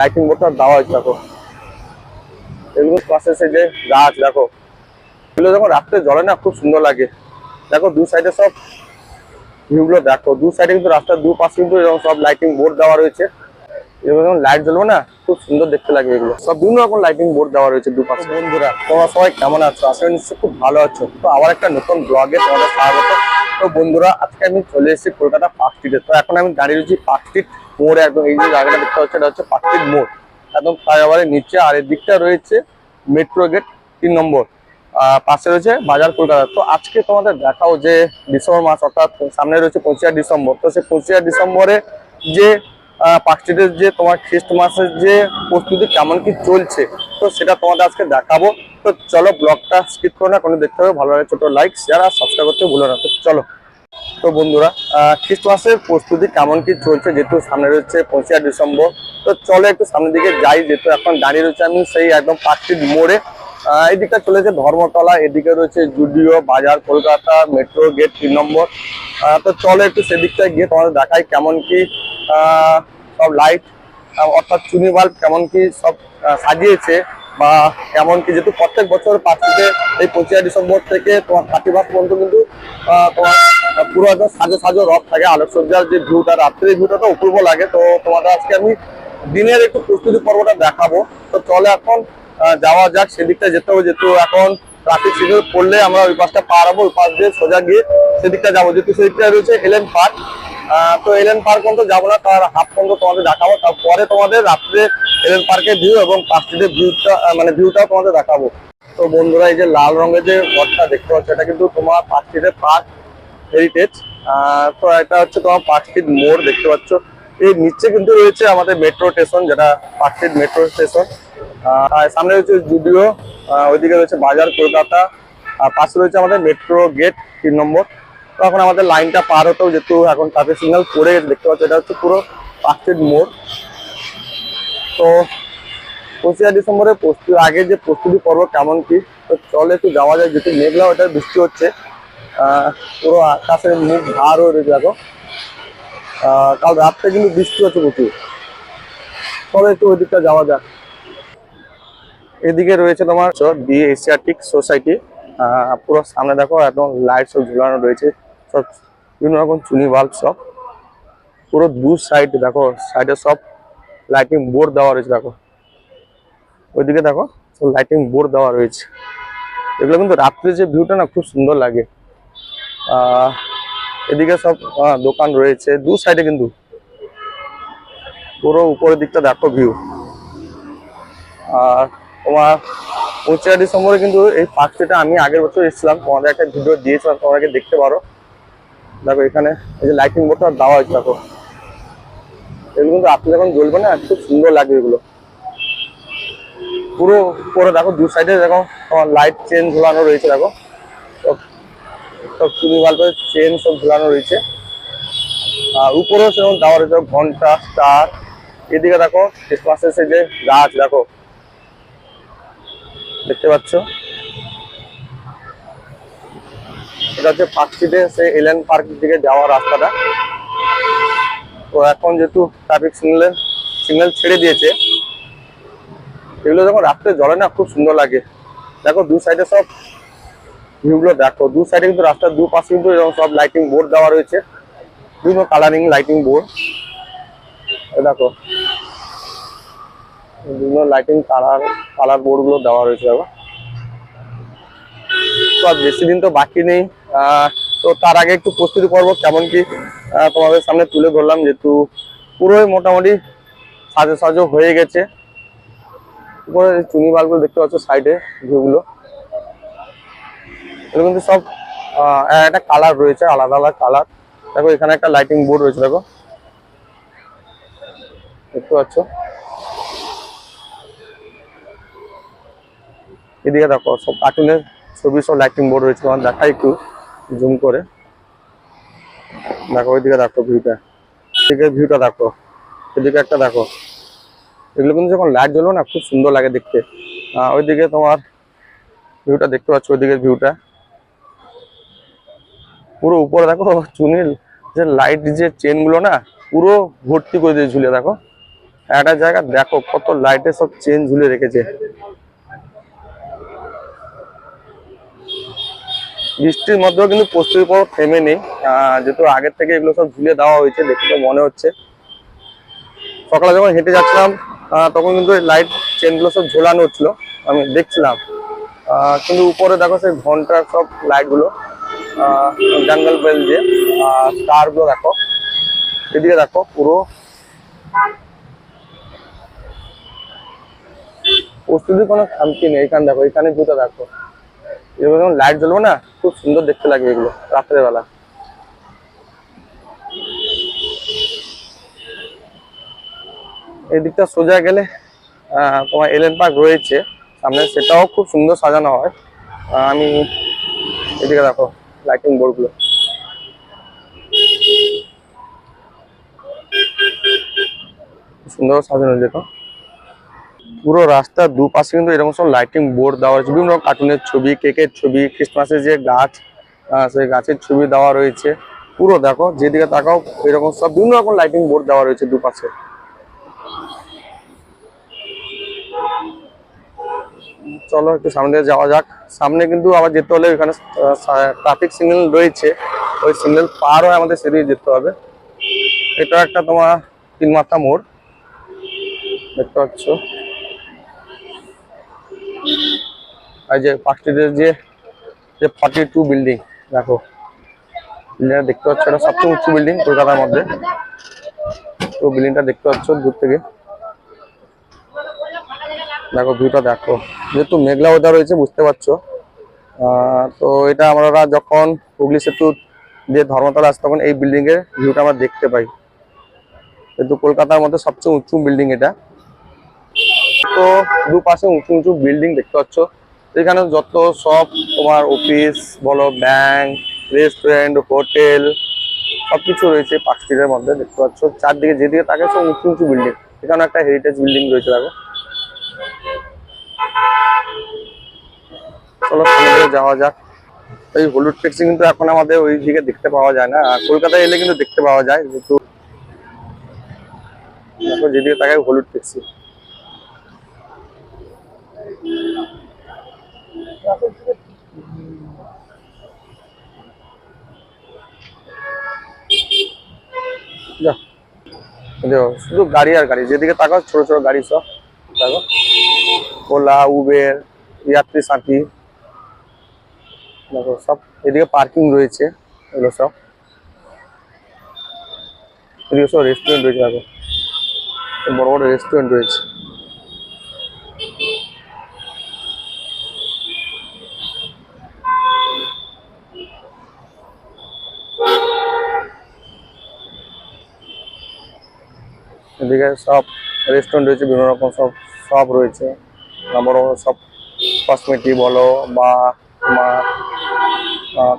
Lighting বোর্ডটা দেওয়া হয়েছে দেখো। এগুলো পাশে সে যে গাছ দেখো। এগুলো যখন রাত্রে জ্বলে না খুব সুন্দর লাগে। দেখো দু সাইডে সব ভিউগুলো দেখো। দু সাইডে কিন্তু রাস্তার দু পাশে কিন্তু এরকম সব লাইটিং বোর্ড দেওয়া রয়েছে। এগুলো যখন লাইট জ্বলবে না খুব সুন্দর দেখতে লাগে এগুলো। সব বিভিন্ন রকম লাইটিং বোর্ড দেওয়া রয়েছে দুপাশে। বন্ধুরা তোমরা সবাই কেমন আছো? করি নিশ্চয়ই খুব ভালো আছো। তো আবার একটা নতুন ব্লগে তোমাদের স্বাগত। তো বন্ধুরা আজকে আমি চলে এসেছি কলকাতা পার্ক স্ট্রিটে। তো এখন আমি দাঁড়িয়ে রয়েছি পার্ক স্ট্রিট মোড়ে একদম, এই যে জায়গাটা দেখতে পাচ্ছ এটা হচ্ছে স্ট্রিট মোড়। একদম ফ্লাইওভারের নিচে, আর এর দিকটা রয়েছে মেট্রো গেট তিন নম্বর। পাশে রয়েছে বাজার কলকাতা। তো আজকে তোমাদের দেখাও যে ডিসেম্বর মাস, অর্থাৎ সামনে রয়েছে পঁচিশে ডিসেম্বর। তো সেই পঁচিশে ডিসেম্বরে যে পার্ক যে তোমার খ্রিস্টমাসের যে প্রস্তুতি কেমন কি চলছে, তো সেটা তোমাদের আজকে দেখাবো। তো চলো ব্লগটা স্কিপ করো না, কোনো দেখতে হবে, ভালো লাগে ছোট লাইক শেয়ার আর সাবস্ক্রাইব করতে ভুলো না। তো চলো। তো বন্ধুরা খ্রিস্টমাসের প্রস্তুতি কেমন কি চলছে? যেহেতু সামনে রয়েছে পঁচিশে ডিসেম্বর, তো চলে একটু সামনের দিকে যাই। যেহেতু এখন দাঁড়িয়ে রয়েছে আমি সেই একদম পার্কটির মোড়ে। এদিকটা চলেছে ধর্মতলা, এদিকে রয়েছে জুডিও, বাজার, কলকাতা মেট্রো গেট তিন নম্বর। তো চলে একটু সেদিকটায় গিয়ে তোমাদের দেখাই কেমন কি সব লাইট অর্থাৎ চুনি বাল্ব কেমন কি সব সাজিয়েছে। বা কেমন কি যেহেতু প্রত্যেক বছর পার্কটিতে এই পঁচিশে ডিসেম্বর থেকে তোমার থার্টি ফার্স্ট পর্যন্ত কিন্তু তোমার পুরো একদম সাজো সাজো রথ থাকে। আলোকসজ্জার যে ভিউটা, রাত্রের ভিউটা তো অপূর্ব লাগে। তো তোমাদের আজকে আমি দিনের একটু প্রস্তুতি পর্বটা দেখাবো। তো চলে এখন যাওয়া যাক, সেদিকটা যেতে হবে। যেহেতু এখন ট্রাফিক সিগন্যাল পড়লে আমরা ওই পাশটা পার হব, ওই পাশ দিয়ে সোজা গিয়ে সেদিকটা যাব। যেহেতু সেদিকটা রয়েছে এলেন পার্ক তো এলেন পার্ক পর্যন্ত যাব না, তার হাফ পর্যন্ত তোমাদের দেখাবো। তারপরে তোমাদের রাত্রে এলেন পার্কের ভিউ এবং পার্ক স্ট্রিটের ভিউটা মানে ভিউটাও তোমাদের দেখাবো। তো বন্ধুরা, এই যে লাল রঙের যে ঘরটা দেখতে পাচ্ছ, এটা কিন্তু তোমার পার্ক স্ট্রিটের পার্ক হেরিটেজ তো এটা হচ্ছে তোমার পার্ক স্ট্রিট মোড় দেখতে পাচ্ছ। এই নিচে কিন্তু রয়েছে আমাদের মেট্রো স্টেশন যেটা পার্ক স্ট্রিট মেট্রো স্টেশন সামনে রয়েছে জুডিও ওইদিকে রয়েছে বাজার কলকাতা। আর পাশে রয়েছে আমাদের মেট্রো গেট তিন নম্বর। তো এখন আমাদের লাইনটা পার হতেও যেহেতু এখন ট্রাফিক সিগন্যাল পড়ে গেছে, দেখতে পাচ্ছ, এটা হচ্ছে পুরো পার্ক মোড় তো পঁচিশে ডিসেম্বরের প্রস্তুতি, আগে যে প্রস্তুতি পর্ব কেমন কি, তো চলে একটু যাওয়া যায় যেহেতু মেঘলা ওটা বৃষ্টি হচ্ছে পুরো আকাশের মুখ ধার হয়ে রয়েছে, দেখো। কাল রাত্রে কিন্তু বৃষ্টি হচ্ছে প্রচুর। চলো একটু ওই দিকটা যাওয়া যাক। এদিকে রয়েছে তোমার বি এশিয়াটিক সোসাইটি পুরো সামনে দেখো, একদম লাইট সব ঝুলানো রয়েছে। বিভিন্ন রকম চুনি বাল্ব সব। পুরো দু সাইড দেখো সাইডে সব লাইটিং বোর্ড দেওয়া রয়েছে, দেখো। ওইদিকে দেখো, সব লাইটিং বোর্ড দেওয়া রয়েছে। এগুলো কিন্তু রাত্রে যে ভিউটা না, খুব সুন্দর লাগে। এদিকে সব দোকান রয়েছে, দু সাইডে কিন্তু। পুরো উপরের দিকটা দেখো ভিউ আর তোমার পঁচিশে ডিসেম্বরে কিন্তু এই পার্কটা আমি আগের বছর এসেছিলাম। তোমাদের একটা ভিডিও দিয়েছিলাম আগে দেখতে পারো। দেখো এখানে এই যে লাইটিং বোর্ডটা দেওয়া হয়েছে, দেখো। এগুলো কিন্তু আপনি যখন জ্বলবে না, খুব সুন্দর লাগবে এগুলো। পুরো উপরে দেখো, দু সাইডে দেখো তোমার লাইট চেন ঝোলানো রয়েছে, দেখো। সব চুনি বাল্বের চেন সব ঝোলানো রয়েছে। আর উপরেও সেরকম দেওয়া রয়েছে ঘণ্টা স্টার এদিকে দেখো ক্রিসমাসের সেই যে গাছ, দেখো। দেখতে পাচ্ছ? এটা হচ্ছে স্ট্রিটে সেই এলেন পার্কের দিকে যাওয়ার রাস্তাটা। তো এখন যেহেতু ট্রাফিক সিগন্যাল সিগন্যাল ছেড়ে দিয়েছে, এগুলো যখন রাত্রে জ্বলে না, খুব সুন্দর লাগে। দেখো, দু সাইডে সব ভিউগুলো দেখো। দু সাইডে কিন্তু রাস্তার দু পাশে কিন্তু এরকম সব লাইটিং বোর্ড দেওয়া রয়েছে। বিভিন্ন কালারিং লাইটিং বোর্ড দেখো, বিভিন্ন লাইটিং কালার কালার বোর্ডগুলো দেওয়া রয়েছে, দেখো। তো আর বেশি দিন তো বাকি নেই। তো তার আগে একটু প্রস্তুতি পর্ব কেমন কি তোমাদের সামনে তুলে ধরলাম যেহেতু পুরোই মোটামুটি সাজো সাজো হয়ে গেছে। উপরে চুনি বালগুলো দেখতে পাচ্ছ সাইডে ভিউগুলো এগুলো কিন্তু সব আহ, একটা কালার রয়েছে আলাদা আলাদা কালার। দেখো এখানে একটা লাইটিং বোর্ড রয়েছে দেখো। দেখতে পাচ্ছ? এদিকে দেখো সব কার্টুনের ছবি সব লাইটিং বোর্ড রয়েছে তোমার দেখাই একটু। জুম করে। দেখো, ওইদিকে দেখো ভিউটা। এদিকে ভিউটা দেখো। এদিকে একটা দেখো। এগুলো কিন্তু যখন লাইট জ্বলবে না, খুব সুন্দর লাগে দেখতে। ওইদিকে তোমার ভিউটা দেখতে পাচ্ছ, ওইদিকে ভিউটা। পুরো উপরে দেখো, চুনির যে লাইট যে চেনগুলো না, পুরো ভর্তি করে দিয়ে ঝুলে দেখো। একটা জায়গা দেখো, কত লাইটে সব চেন ঝুলে রেখেছে। বৃষ্টির মধ্যেও কিন্তু প্রস্তুতি পর্ব থেমে নেই। যেহেতু আগের থেকে এগুলো সব ঝুলে দেওয়া হয়েছে, দেখে তো মনে হচ্ছে। সকালে যখন হেঁটে যাচ্ছিলাম তখন কিন্তু লাইট চেনগুলো সব ঝোলানো হচ্ছিল, আমি দেখছিলাম। কিন্তু উপরে দেখো সেই ঘণ্টার সব লাইটগুলো জঙ্গল বেল দিয়ে স্টারগুলো দেখো। এদিকে দেখো পুরো। প্রস্তুতি কোনো খামতি নেই, এখানে দেখো, এখানে দুটো দেখো। লাইট জ্বলবে না, খুব সুন্দর দেখতে লাগে এগুলো, রাত্রের বেলা। এই দিকটা সোজা গেলে তোমার এলেন পার্ক রয়েছে। সামনে সেটাও খুব সুন্দর সাজানো হয়। আমি এদিকে দেখো লাইটিং বোর্ডগুলো সুন্দর সাজানো দেখো পুরো রাস্তার দুপাশে কিন্তু এরকম সব লাইটিং বোর্ড দেওয়া রয়েছে। বিভিন্ন কার্টুনের ছবি কেকের ছবি ক্রিসমাসের যে গাছ সেই গাছের ছবি দেওয়া রয়েছে। পুরো দেখো, যেদিকে তাকাও, এরকম সব বিভিন্ন রকম লাইটিং বোর্ড দেওয়া রয়েছে দুপাশে। চলো, একটু সামনে দিয়ে যাওয়া যাক। সামনে কিন্তু আবার যেতে হলে ওইখানে ট্রাফিক সিগন্যাল রয়েছে। ওই সিগন্যাল পার হয়ে আমাদের সেদিকে যেতে হবে। এটা একটা তোমার তিন মাথা মোড়। দেখতে পাচ্ছ? আর যে স্ট্রিটের যে যে ফর্টি টু বিল্ডিং দেখো। বিল্ডিংটা দেখতে পাচ্ছ এটা সবচেয়ে উঁচু বিল্ডিং কলকাতার মধ্যে। তো বিল্ডিংটা দেখতে পাচ্ছ দূর থেকে। দেখো ভিউটা দেখো। যেহেতু মেঘলা ওয়েদার রয়েছে, বুঝতে পারছ। তো এটা আমরা যখন হুগলি সেতু যে ধর্মতলা আসে, তখন এই বিল্ডিং এর ভিউটা আমরা দেখতে পাই। কিন্তু কলকাতার মধ্যে সবচেয়ে উঁচু বিল্ডিং এটা। তো দুপাশে উঁচু উঁচু বিল্ডিং দেখতে পাচ্ছ। এখানে যত সব তোমার অফিস বলো ব্যাংক রেস্টুরেন্ট হোটেল সবকিছু রয়েছে পার্ক স্ট্রিটের মধ্যে দেখতে পাচ্ছ। চারদিকে যেদিকে তাকে সব উঁচু উঁচু বিল্ডিং এখানে একটা হেরিটেজ বিল্ডিং রয়েছে দেখো। চলো সামনে যাওয়া যাক। এই হলুদ ট্যাক্সি কিন্তু এখন আমাদের ওই দিকে দেখতে পাওয়া যায় না। আর কলকাতায় এলে কিন্তু দেখতে পাওয়া যায় যেহেতু যেদিকে তাকায় হলুদ ট্যাক্সি শুধু গাড়ি আর গাড়ি, যেদিকে তাকাও, ছোট ছোট গাড়ি সব, দেখো। ওলা, উবের যাত্রী সাথী, দেখো, সব এদিকে পার্কিং রয়েছে, এগুলো সব। এদিকে সব রেস্টুরেন্ট রয়েছে, দেখো। বড় বড় রেস্টুরেন্ট রয়েছে। এদিকে সব রেস্টুরেন্ট রয়েছে, বিভিন্ন রকম সব সব রয়েছে। বড় সব কসমেটিক বলো বা তোমার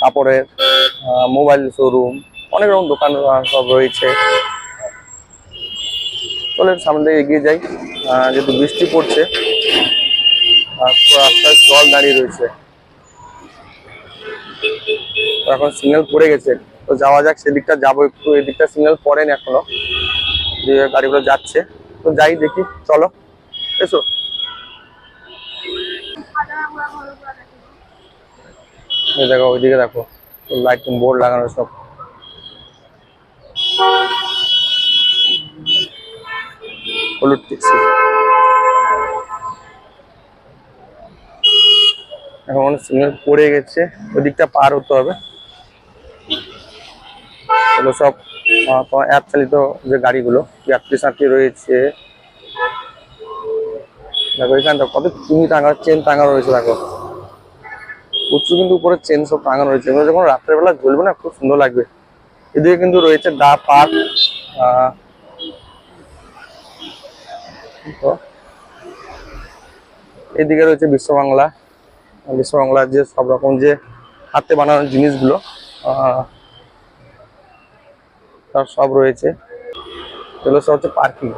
কাপড়ের মোবাইল শোরুম অনেক রকম দোকান সব রয়েছে। চলে সামনে দিকে এগিয়ে যাই। যেহেতু বৃষ্টি পড়ছে রাস্তায় জল দাঁড়িয়ে রয়েছে। এখন সিগন্যাল পড়ে গেছে, তো যাওয়া যাক, সেদিকটা যাব একটু, এদিকটা সিগন্যাল পড়েনি এখনও। যে গাড়িগুলো যাচ্ছে। তো যাই দেখি, চলো। এসো। দেখো, ওইদিকে দেখো লাইটিং বোর্ড লাগানো সব। হলুদ ট্যাক্সি এখন পড়ে গেছে ওই দিকটা পার হতে হবে। এগুলো সব অ্যাপ চালিত যে গাড়িগুলো যাত্রী সাথী রয়েছে, দেখো এখানটা কত চিনি টাঙা চেন টাঙানো রয়েছে দেখো। প্রচুর কিন্তু উপরে চেন সব টাঙানো রয়েছে। এগুলো যখন রাত্রের বেলা জ্বলবে না, খুব সুন্দর লাগবে। এদিকে কিন্তু রয়েছে দা পার্ক এদিকে রয়েছে বিশ্ব বাংলা। বিশ্ব বাংলার যে সব রকম যে হাতে বানানো জিনিসগুলো তার সব রয়েছে। এগুলো সব হচ্ছে পার্কিং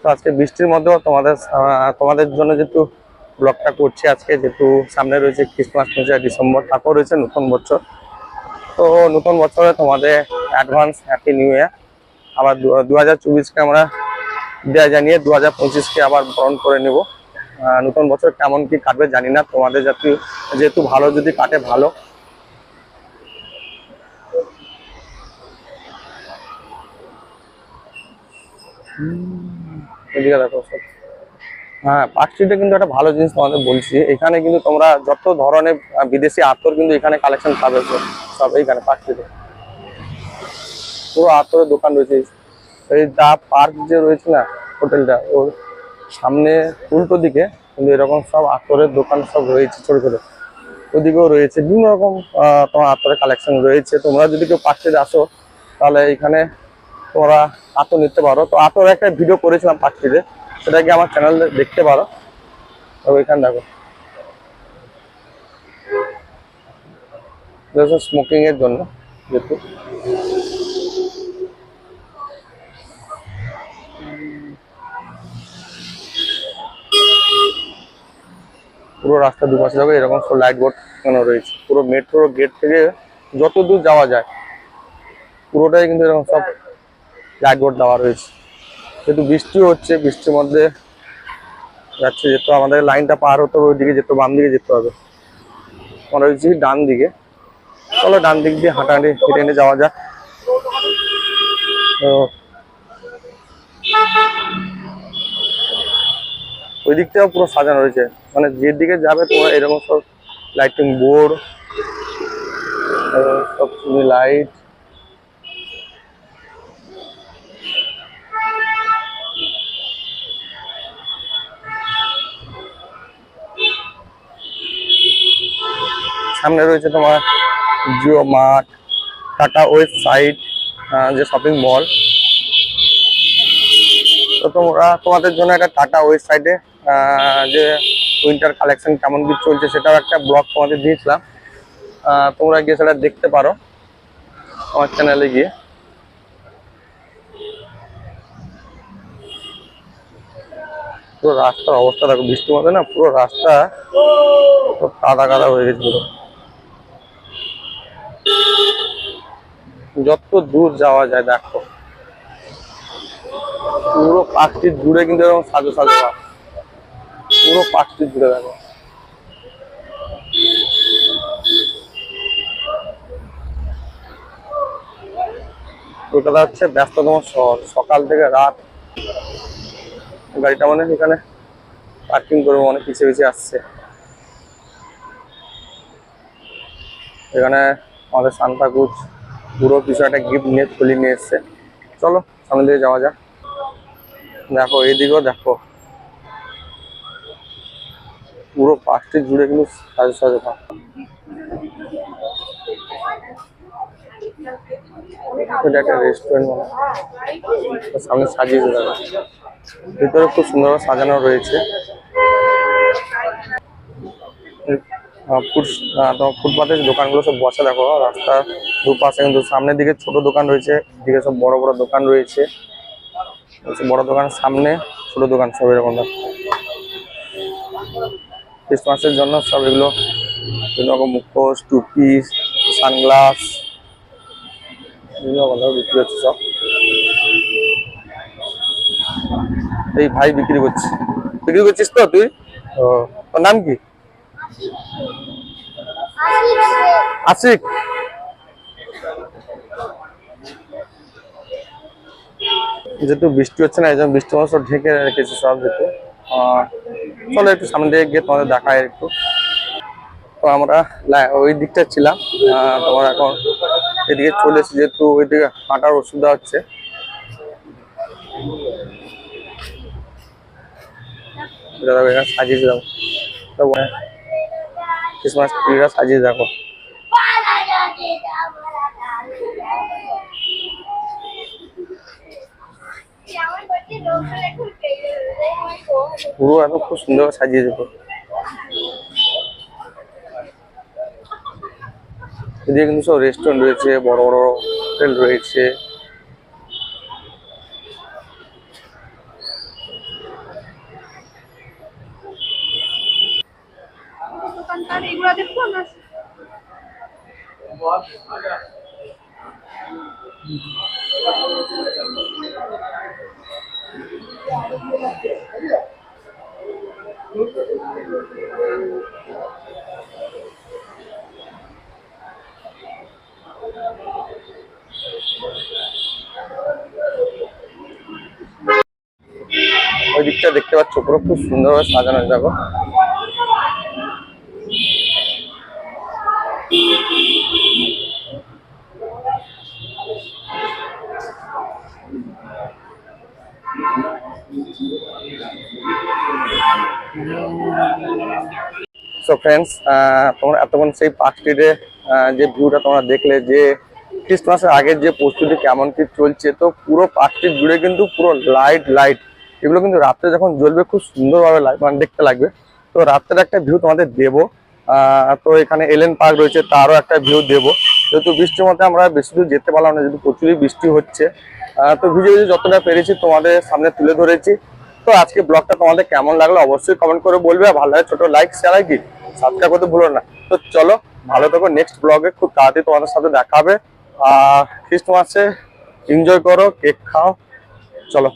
তো আজকে বৃষ্টির মধ্যেও তোমাদের তোমাদের জন্য যেহেতু ব্লগটা করছি আজকে, যেহেতু সামনে রয়েছে ক্রিসমাস পঁচিশে ডিসেম্বর তারপর রয়েছে নতুন বছর। তো নতুন বছরে তোমাদের অ্যাডভান্স হ্যাপি নিউ ইয়ার আবার দু হাজার চব্বিশকে আমরা দেয়া জানিয়ে দু হাজার পঁচিশকে আবার বরণ করে নেব। নতুন বছর কেমন কি কাটবে জানি না। তোমাদের যাতে যেহেতু ভালো, যদি কাটে ভালো হ্যাঁ পার্ক স্ট্রিটে কিন্তু একটা ভালো জিনিস তোমাদের বলছি, এখানে কিন্তু তোমরা যত ধরনের বিদেশি আতর কিন্তু এখানে কালেকশন পাবে সব। এইখানে পার্ক পুরো আতরের দোকান রয়েছে। এই দা পার্ক যে রয়েছে না, হোটেলটা, ওর সামনে উল্টো দিকে কিন্তু এরকম সব আতরের দোকান সব রয়েছে, ছোট ছোট। ওদিকেও রয়েছে, বিভিন্ন রকম তোমার আতরের কালেকশন রয়েছে। তোমরা যদি কেউ পার্ক আসো, তাহলে এখানে তোমরা আতর নিতে পারো। তো আতর একটা ভিডিও করেছিলাম পার্ক স্ট্রিটে সেটা কি আমার চ্যানেলে দেখতে পারো। তো দেখো। স্মোকিং এর জন্য, যেহেতু। পুরো রাস্তা দুপাশে যাবে এরকম সব লাইট বোর্ড লাগানো রয়েছে। পুরো মেট্রো গেট থেকে যত দূর যাওয়া যায়, পুরোটাই কিন্তু এরকম সব লাইট বোর্ড দেওয়া রয়েছে। যেহেতু বৃষ্টি হচ্ছে, বৃষ্টির মধ্যে যাচ্ছে যেহেতু আমাদের লাইনটা পার হতে হবে, ওইদিকে যেতে বাম দিকে যেতে হবে। আমরা হচ্ছে ডান দিকে চলো ডান দিক দিয়ে হাঁটাহাঁটি, হেঁটে হেঁটে যাওয়া যাক। তো ওই দিকটাও পুরো সাজানো রয়েছে। মানে যে দিকে যাবে তোমার এরকম সব লাইটিং বোর্ড সব লাইট সামনে রয়েছে তোমার জিও মার্ট, টাটা ওয়েবসাইট যে শপিং মল তো তোমরা, তোমাদের জন্য একটা টাটা ওয়েবসাইটে যে উইন্টার কালেকশন কেমন কি চলছে সেটাও একটা ব্লগ তোমাদের দিয়েছিলাম। তোমরা গিয়ে সেটা দেখতে পারো আমার চ্যানেলে গিয়ে। পুরো রাস্তার অবস্থা দেখো, বৃষ্টির মধ্যে না পুরো রাস্তা কাদা কাদা হয়ে গেছে যত দূর যাওয়া যায়, দেখো। পুরো পার্কটি জুড়ে কিন্তু এরকম সাজো সাজো। পুরো পার্কটি জুড়ে দেখো। কলকাতা হচ্ছে ব্যস্ততম শহর। সকাল থেকে রাত গাড়িটা মানে এখানে পার্কিং করব অনেক পিছিয়ে পিছিয়ে আসছে। এখানে আমাদের সান্তাকুচ পুরো কিছু একটা গিফট নিয়ে তুলি নিয়ে এসছে। চলো সামনে দিকে যাওয়া যাক। দেখো এইদিকেও দেখো। পুরো পাঁচটি জুড়ে কিন্তু সাজে সাজে এটা একটা রেস্টুরেন্ট মানে সামনে সাজিয়ে দেখো ভিতরে খুব সুন্দরভাবে সাজানো রয়েছে। আহ, ফুট- আহ, তোমার ফুটপাতের দোকানগুলো সব বসে দেখো রাস্তার দুপাশে কিন্তু সামনের দিকে ছোট দোকান রয়েছে দিকে সব বড় বড় দোকান রয়েছে। বড় দোকানের সামনে ছোট দোকান সব এরকম ক্রিসমাসের জন্য সব এগুলো বিভিন্ন রকম মুখোশ টুপি সানগ্লাস বিভিন্ন রকম বিক্রি হচ্ছে সব। এই ভাই বিক্রি করছে। বিক্রি করছিস তো তুই? ও। তোর নাম কি? আশিক। যেহেতু বৃষ্টি হচ্ছে না, এই বৃষ্টি সব ঢেকে রেখেছে সব যেহেতু। চলো একটু সামনে দিকে গিয়ে তোমাদের দেখায় একটু। তো আমরা ওই দিকটা ছিলাম তোমার এখন এদিকে চলে এসেছি, যেহেতু ওইদিকে হাঁটার অসুবিধা হচ্ছে। দেখো এখানে সাজিয়েছে দেখো তো ক্রিসমাস ট্রিটা সাজিয়ে দেখো। পুরো একদম খুব সুন্দর সাজিয়ে পুরো এদিকে কিন্তু সব রেস্টুরেন্ট রয়েছে, বড় বড় হোটেল রয়েছে। দেখব না? ওই দিকটা দেখতে পাচ্ছ পুরো খুব সুন্দরভাবে সাজানো আছে সো ফ্রেন্ডস তোমরা এতক্ষণ সেই পার্ক যে ভিউটা তোমরা দেখলে যে ক্রিসমাসের আগের যে প্রস্তুতি কেমন কি চলছে, তো পুরো পার্ক জুড়ে কিন্তু পুরো লাইট লাইট এগুলো কিন্তু রাত্রে যখন জ্বলবে, খুব সুন্দরভাবে মানে দেখতে লাগবে। তো রাত্রের একটা ভিউ তোমাদের দেবো। তো এখানে এলেন পার্ক রয়েছে, তারও একটা ভিউ দেবো। যেহেতু বৃষ্টির মধ্যে আমরা বেশি দূর যেতে পারলাম না, যেহেতু প্রচুরই বৃষ্টি হচ্ছে। তো ভিডিও যতটা পেরেছি তোমাদের সামনে তুলে ধরেছি। তো আজকে ব্লগটা তোমাদের কেমন লাগল অবশ্যই কমেন্ট করে বলবে ভালো লাগে ছোট লাইক শেয়ার আর কি সাবস্ক্রাইব করতে ভুলো না। তো চলো, ভালো থাকো নেক্সট ব্লগে খুব তাড়াতাড়ি তোমাদের সাথে দেখাবে আর খ্রিস্টমাসে এনজয় করো কেক খাও, চলো।